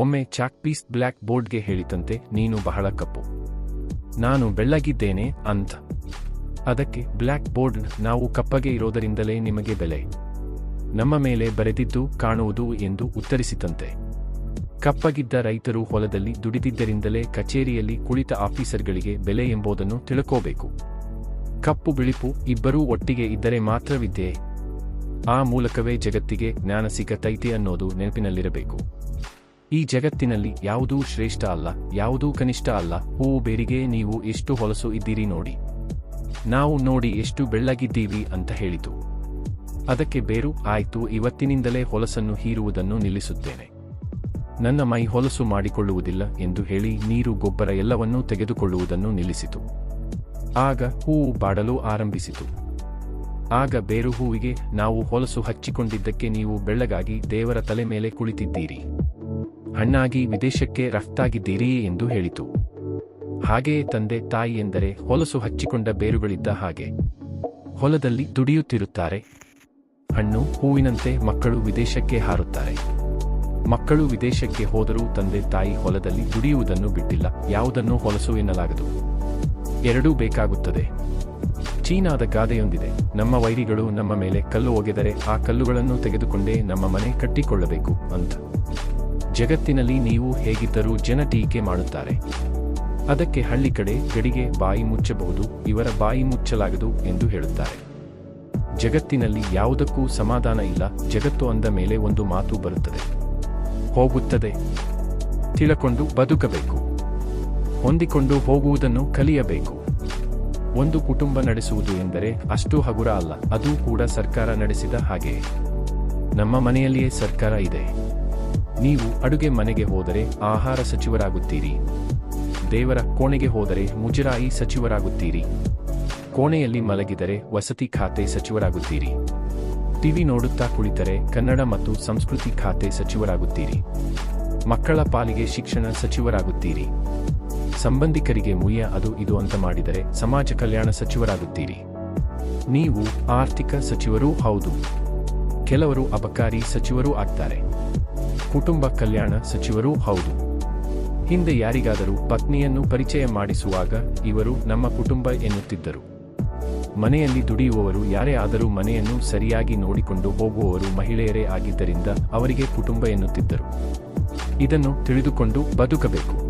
ಒಮ್ಮೆ chalk piece black ಬೋರ್ಡ್ಗೆ ಹೇಳಿತಂತೆ, ನೀನು ಬಹಳ ಕಪ್ಪು. ನಾನು ಬೆಳ್ಳಗಿದ್ದೇನೆ ಅಂತ ಅದಕ್ಕೆ ಬ್ಲ್ಯಾಕ್ ಬೋರ್ಡ್ ನಾವು ಕಪ್ಪಗೆ ಇರೋದರಿಂದಲೇ ನಿಮಗೆ ಬೆಲೆ. ನಮ್ಮ ಮೇಲೆ ಬರೆದಿದ್ದು, ಕಾಣುವುದು ಎಂದು ಉತ್ತರಿಸಿತಂತೆ. ಕಪ್ಪಗಿದ್ದ ರೈತರು ಹೊಲದಲ್ಲಿ ದುಡಿದಿದ್ದರಿಂದಲೇ ಕಚೇರಿಯಲ್ಲಿ ಕುಳಿತ ಆಫೀಸರ್ಗಳಿಗೆ ಬೆಲೆ ಎಂಬುದನ್ನು ತಿಳ್ಕೋಬೇಕು. ಕಪ್ಪು ಬಿಳಿಪು ಇಬ್ಬರೂ ಒಟ್ಟಿಗೆ ಇದ್ದರೆ ಮಾತ್ರವಿದ್ಯೆ? ಆ ಮೂಲಕವೇ ಜಗತ್ತಿಗೆ ಜ್ಞಾನ ಸಿಗತೈತೆ ಅನ್ನೋದು ನೆನಪಿನಲ್ಲಿರಬೇಕು. ಈ ಜಗತ್ತಿನಲ್ಲಿ ಯಾವುದೂ ಶ್ರೇಷ್ಠ ಅಲ್ಲ, ಯಾವುದೂ ಕನಿಷ್ಠ ಅಲ್ಲ. ಹೂವು ಬೇರಿಗೆ, ನೀವು ಎಷ್ಟು ಹೊಲಸು ಇದ್ದೀರಿ ನೋಡಿ. ನಾವು ನೋಡಿ ಎಷ್ಟು ಬೆಳ್ಳಗಿದ್ದೀವಿ ಅಂತ ಹೇಳಿತು. ಅದಕ್ಕೆ ಬೇರು, ಆಯ್ತು, ಇವತ್ತಿನಿಂದಲೇ ಹೊಲಸನ್ನು ಹೀರುವುದನ್ನು ನಿಲ್ಲಿಸುತ್ತೇನೆ. ನನ್ನ ಮೈ ಹೊಲಸು ಮಾಡಿಕೊಳ್ಳುವುದಿಲ್ಲ ಎಂದು ಹೇಳಿ ನೀರು ಗೊಬ್ಬರ ಎಲ್ಲವನ್ನೂ ತೆಗೆದುಕೊಳ್ಳುವುದನ್ನು ನಿಲ್ಲಿಸಿತು. ಆಗ ಹೂವು ಬಾಡಲು ಆರಂಭಿಸಿತು. ಆಗ ಬೇರು ಹೂವಿಗೆ, ನಾವು ಹೊಲಸು ಹಚ್ಚಿಕೊಂಡಿದ್ದಕ್ಕೆ ನೀವು ಬೆಳ್ಳಗಾಗಿ ದೇವರ ತಲೆ ಮೇಲೆ ಕುಳಿತಿದ್ದೀರಿ. ಹಣ್ಣಾಗಿ ವಿದೇಶಕ್ಕೆ ರಫ್ತಾಗಿದ್ದೀರಿ ಎಂದು ಹೇಳಿತು. ಹಾಗೆಯೇ ತಂದೆ ತಾಯಿ ಎಂದರೆ ಹೊಲಸು ಹಚ್ಚಿಕೊಂಡ ಬೇರುಗಳಿದ್ದ ಹಾಗೆ. ಹೊಲದಲ್ಲಿ ದುಡಿಯುತ್ತಿರುತ್ತಾರೆ. ಹಣ್ಣು ಹೂವಿನಂತೆ ಮಕ್ಕಳು ವಿದೇಶಕ್ಕೆ ಹಾರುತ್ತಾರೆ. ಮಕ್ಕಳು ವಿದೇಶಕ್ಕೆ ಹೋದರೂ ತಂದೆ ತಾಯಿ ಹೊಲದಲ್ಲಿ ದುಡಿಯುವುದನ್ನು ಬಿಟ್ಟಿಲ್ಲ, ಯಾವುದನ್ನು ಹೊಲಸು ಎನ್ನಲಾಗದು. ಎರಡೂ ಬೇಕಾಗುತ್ತದೆ. ಚೀನಾದ ಗಾದೆಯೊಂದಿದೆ. ನಮ್ಮ ವೈರಿಗಳು ನಮ್ಮ ಮೇಲೆ ಕಲ್ಲು ಒಗೆದರೆ ಆ ಕಲ್ಲುಗಳನ್ನು ತೆಗೆದುಕೊಂಡೇ ನಮ್ಮ ಮನೆ ಕಟ್ಟಿಕೊಳ್ಳಬೇಕು ಅಂತ ಜಗತ್ತಿನಲ್ಲಿ ನೀವು ಹೇಗಿದ್ದರೂ ಜನ ಟೀಕೆ ಮಾಡುತ್ತಾರೆ. ಅದಕ್ಕೆ ಹಳ್ಳಿ ಕಡೆ ಗಡಿಗೆ ಬಾಯಿ ಮುಚ್ಚಬಹುದು, ಇವರ ಬಾಯಿ ಮುಚ್ಚಲಾಗದು ಎಂದು ಹೇಳುತ್ತಾರೆ. ಜಗತ್ತಿನಲ್ಲಿ ಯಾವುದಕ್ಕೂ ಸಮಾಧಾನ ಇಲ್ಲ, ಜಗತ್ತು ಅಂದ ಮೇಲೆ ಒಂದು ಮಾತು ಬರುತ್ತದೆ. ಹೋಗುತ್ತದೆ. ತಿಳಕೊಂಡು ಬದುಕಬೇಕು. ಹೊಂದಿಕೊಂಡು ಹೋಗುವುದನ್ನು ಕಲಿಯಬೇಕು. ಒಂದು ಕುಟುಂಬ ನಡೆಸುವುದು ಎಂದರೆ ಅಷ್ಟು ಹಗುರ ಅಲ್ಲ, ಅದು ಕೂಡ ಸರ್ಕಾರ ನಡೆಸಿದ ಹಾಗೆಯೇ. ನಮ್ಮ ಮನೆಯಲ್ಲಿಯೇ ಸರ್ಕಾರ ಇದೆ. ನೀವು ಅಡುಗೆ ಮನೆಗೆ ಹೋದರೆ ಆಹಾರ ಸಚಿವರಾಗುತ್ತೀರಿ. ದೇವರ ಕೋಣೆಗೆ ಹೋದರೆ ಮುಜರಾಯಿ ಸಚಿವರಾಗುತ್ತೀರಿ. ಕೋಣೆಯಲ್ಲಿ ಮಲಗಿದರೆ ವಸತಿ ಖಾತೆ ಸಚಿವರಾಗುತ್ತೀರಿ. ಟಿವಿ ನೋಡುತ್ತಾ ಕುಳಿತರೆ ಕನ್ನಡ ಮತ್ತು ಸಂಸ್ಕೃತಿ ಖಾತೆ ಸಚಿವರಾಗುತ್ತೀರಿ. ಮಕ್ಕಳ ಪಾಲಿಗೆ ಶಿಕ್ಷಣ ಸಚಿವರಾಗುತ್ತೀರಿ. ಸಂಬಂಧಿಕರಿಗೆ ಮುಯ್ಯ ಅದು ಇದು ಅಂತ ಮಾಡಿದರೆ ಸಮಾಜ ಕಲ್ಯಾಣ ಸಚಿವರಾಗುತ್ತೀರಿ. ನೀವು ಆರ್ಥಿಕ ಸಚಿವರೂ ಹೌದು. ಕೆಲವರು ಅಬಕಾರಿ ಸಚಿವರೂ ಆಗ್ತಾರೆ. ಕುಟುಂಬ ಕಲ್ಯಾಣ ಸಚಿವರೂ ಹೌದು. ಹಿಂದೆ ಯಾರಿಗಾದರೂ ಪತ್ನಿಯನ್ನು ಪರಿಚಯ ಮಾಡಿಸುವಾಗ ಇವರು ನಮ್ಮ ಕುಟುಂಬ ಎನ್ನುತ್ತಿದ್ದರು. ಮನೆಯಲ್ಲಿ ದುಡಿಯುವವರು ಯಾರೇ ಆದರೂ ಮನೆಯನ್ನು ಸರಿಯಾಗಿ ನೋಡಿಕೊಂಡು ಹೋಗುವವರು ಮಹಿಳೆಯರೇ ಆಗಿದ್ದರಿಂದ ಅವರಿಗೆ ಕುಟುಂಬ ಎನ್ನುತ್ತಿದ್ದರು. ಇದನ್ನು ತಿಳಿದುಕೊಂಡು ಬದುಕಬೇಕು.